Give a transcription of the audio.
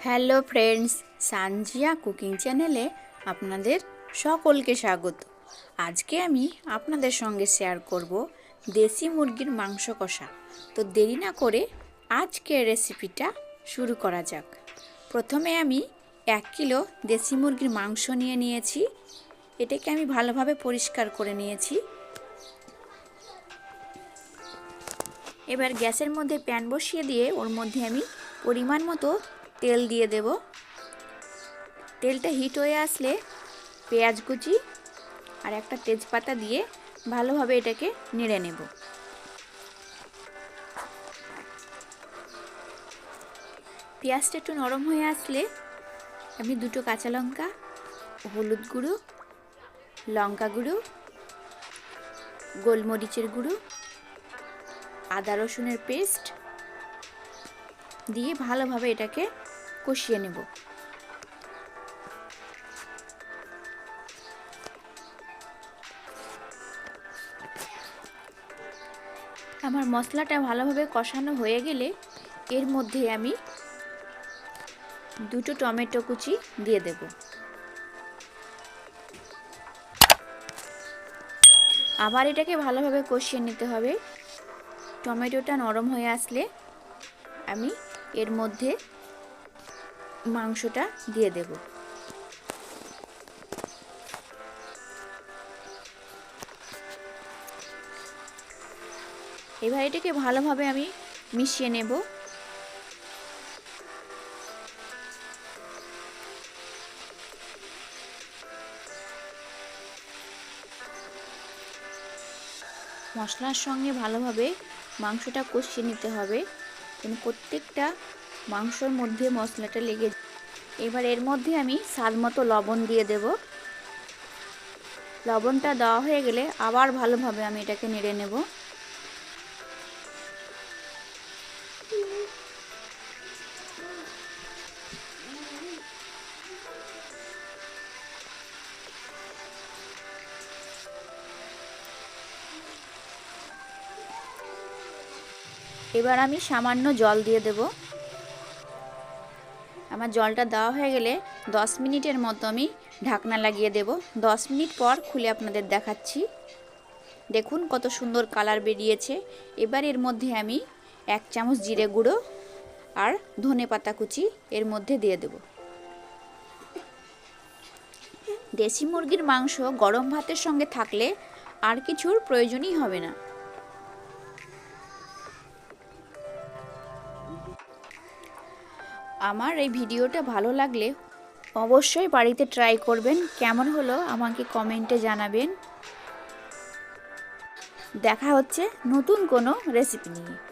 Hello friends, Sanjia cooking চ্যানেলে আপনাদের সকলকে স্বাগত। আজকে আমি আপনাদের সঙ্গে শেয়ার করব দেশি মুরগির মাংস কষা। তো দেরি না করে আজকের রেসিপিটা শুরু করা যাক। প্রথমে আমি এক কিলো দেশি মুরগির মাংস নিয়ে নিয়েছি। এটাকে আমি ভালোভাবে পরিষ্কার করে নিয়েছি। এবার গ্যাসের মধ্যে প্যান বসিয়ে দিয়ে ওর মধ্যে আমি পরিমাণ মতো তেল দিয়ে দেব। তেলটা হিট হয়ে আসলে পেঁয়াজ কুচি আর একটা তেজপাতা দিয়ে ভালোভাবে এটাকে নেড়ে নেব। পেঁয়াজটা একটু নরম হয়ে আসলে আমি দুটো কাঁচা লঙ্কা, হলুদ গুঁড়ো, লঙ্কা গুঁড়ো, গোলমরিচের গুঁড়ো, আদা রসুনের পেস্ট দিয়ে ভালোভাবে এটাকে কষিয়ে নেব। আমার মশলাটা ভালোভাবে কষানো হয়ে গেলে এর মধ্যে আমি দুটো টমেটো কুচি দিয়ে দেব। আবার এটাকে ভালোভাবে কষিয়ে নিতে হবে। টমেটোটা নরম হয়ে আসলে আমি এর মধ্যে মাংসটা দিয়ে দেব। এবার এটাকে ভালোভাবে আমি মিশিয়ে নেব। মশলার সঙ্গে ভালোভাবে মাংসটা কষিয়ে নিতে হবে। প্রত্যেকটা মাংসর মধ্যে মশলাটা লেগে এবার এর মধ্যে আমি স্বাদ মতো লবণ দিয়ে দেব। লবণটা দেওয়া হয়ে গেলে আবার ভালোভাবে আমি এটাকে নেড়ে নেব। এবার আমি সামান্য জল দিয়ে দেব। আমার জলটা দেওয়া হয়ে গেলে 10 মিনিটের মতো আমি ঢাকনা লাগিয়ে দেব। 10 মিনিট পর খুলে আপনাদের দেখাচ্ছি। দেখুন কত সুন্দর কালার বেরিয়েছে। এবার এর মধ্যে আমি এক চামচ জিরে গুঁড়ো আর ধনে পাতা কুচি এর মধ্যে দিয়ে দেব। দেশি মুরগির মাংস গরম ভাতের সঙ্গে থাকলে আর কিছুর প্রয়োজনই হবে না। আমার এই ভিডিওটা ভালো লাগলে অবশ্যই বাড়িতে ট্রাই করবেন। কেমন হলো আমাকে কমেন্টে জানাবেন। দেখা হচ্ছে নতুন কোনো রেসিপি নিয়ে।